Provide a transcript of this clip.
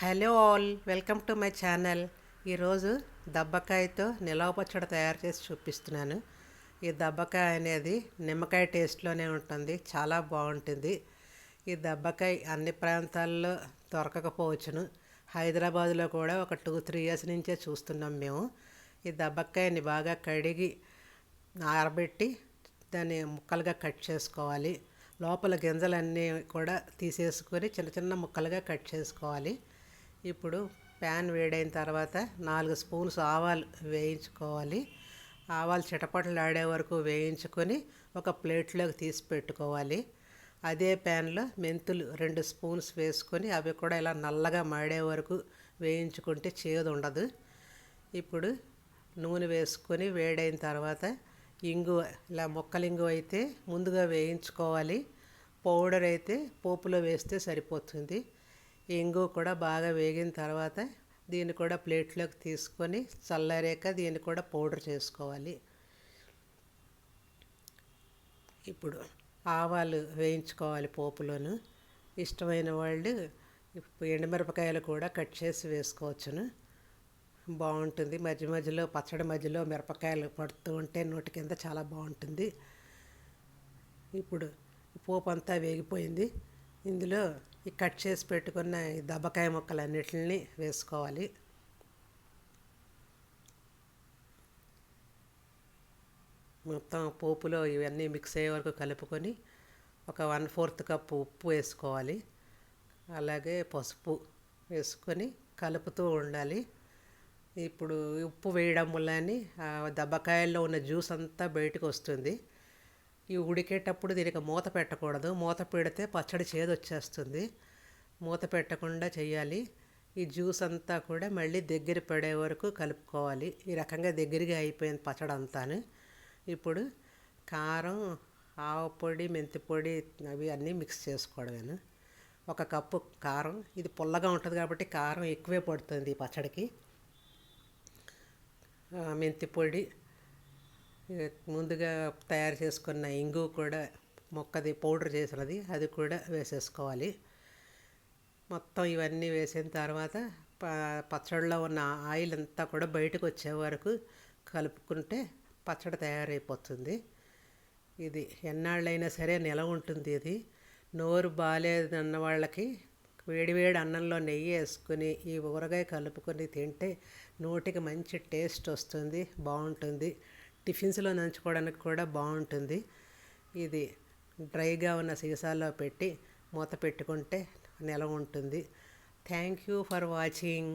Hello all welcome to my channel. ఈరోజు దబ్బకాయతో నిలవ పచ్చడి తయారు చేసి చూపిస్తున్నాను. ఈ దబ్బకాయ అనేది నిమ్మకాయ టేస్ట్లోనే ఉంటుంది చాలా బాగుంటుంది. ఈ దబ్బకాయ అన్ని ప్రాంతాల్లో దొరకకపోవచ్చును. హైదరాబాద్లో కూడా ఒక టూ త్రీ ఇయర్స్ నుంచే చూస్తున్నాం మేము. ఈ దబ్బకాయని బాగా కడిగి ఆరబెట్టి దాన్ని ముక్కలుగా కట్ చేసుకోవాలి. లోపల గింజలన్నీ కూడా తీసేసుకొని చిన్న చిన్న ముక్కలుగా కట్ చేసుకోవాలి. ఇప్పుడు ప్యాన్ వేడైన తర్వాత నాలుగు స్పూన్స్ ఆవాలు వేయించుకోవాలి. ఆవాలు చిటపటలు ఆడే వరకు వేయించుకొని ఒక ప్లేట్లోకి తీసి పెట్టుకోవాలి. అదే ప్యాన్లో మెంతులు రెండు స్పూన్స్ వేసుకొని అవి కూడా ఇలా నల్లగా మాడే వరకు వేయించుకుంటే చేదు ఉండదు ఇప్పుడు నూనె వేసుకొని వేడైన తర్వాత ఇంగువ ఇలా ముక్కలింగు ఇంగువ అయితే ముందుగా వేయించుకోవాలి. పౌడర్ అయితే పోపులో వేస్తే సరిపోతుంది. ఇంగు కూడా బాగా వేగిన తర్వాత దీన్ని కూడా ప్లేట్లోకి తీసుకొని చల్లారాక దీన్ని కూడా పౌడర్ చేసుకోవాలి. ఇప్పుడు ఆవాలు వేయించుకోవాలి పోపులోను. ఇష్టమైన వాళ్ళు ఎండుమిరపకాయలు కూడా కట్ చేసి వేసుకోవచ్చును. బాగుంటుంది. మధ్య మధ్యలో పచ్చడి మధ్యలో మిరపకాయలు పడుతూ ఉంటే నోటి కింద చాలా బాగుంటుంది. ఇప్పుడు పోపు అంతా వేగిపోయింది. ఇందులో ఈ కట్ చేసి పెట్టుకున్న ఈ దబ్బకాయ ముక్కలన్నిటిని వేసుకోవాలి. మొత్తం పోపులో ఇవన్నీ మిక్స్ అయ్యే వరకు కలుపుకొని ఒక వన్ ఫోర్త్ కప్పు ఉప్పు వేసుకోవాలి. అలాగే పసుపు వేసుకొని కలుపుతూ ఉండాలి. ఇప్పుడు ఉప్పు వేయడం వల్ల దబ్బకాయల్లో ఉన్న జ్యూస్ అంతా బయటకు వస్తుంది. ఈ ఉడికేటప్పుడు దీనికి మూత పెట్టకూడదు. మూత పెడితే పచ్చడి చేదు వచ్చేస్తుంది. మూత పెట్టకుండా చేయాలి. ఈ జ్యూస్ అంతా కూడా మళ్ళీ దగ్గర పడే వరకు కలుపుకోవాలి. ఈ రకంగా దగ్గరగా అయిపోయింది పచ్చడి అంతాను. ఇప్పుడు కారం ఆవు పొడి మెంతి పొడి అవి అన్నీ మిక్స్ చేసుకోవడమేను. ఒక కప్పు కారం. ఇది పుల్లగా ఉంటుంది కాబట్టి కారం ఎక్కువే పడుతుంది ఈ పచ్చడికి. మెంతి పొడి ముందుగా తయారు చేసుకున్న ఇంగు కూడా మొక్కది పౌడర్ చేసినది అది కూడా వేసేసుకోవాలి. మొత్తం ఇవన్నీ వేసిన తర్వాత పచ్చడిలో ఉన్న ఆయిల్ అంతా కూడా బయటకు వచ్చే వరకు కలుపుకుంటే పచ్చడి తయారైపోతుంది. ఇది ఎన్నాళ్ళైనా సరే నిల ఉంటుంది ఇది. నోరు బాగాలేదన్న వాళ్ళకి వేడివేడి అన్నంలో నెయ్యి వేసుకుని ఈ ఊరగాయ కలుపుకొని తింటే నోటికి మంచి టేస్ట్ వస్తుంది బాగుంటుంది. టిఫిన్స్లో నంచుకోవడానికి కూడా బాగుంటుంది ఇది డ్రైగా ఉన్న సీసాలో పెట్టి మూత పెట్టుకుంటే నిలవ ఉంటుంది. Thank you for watching.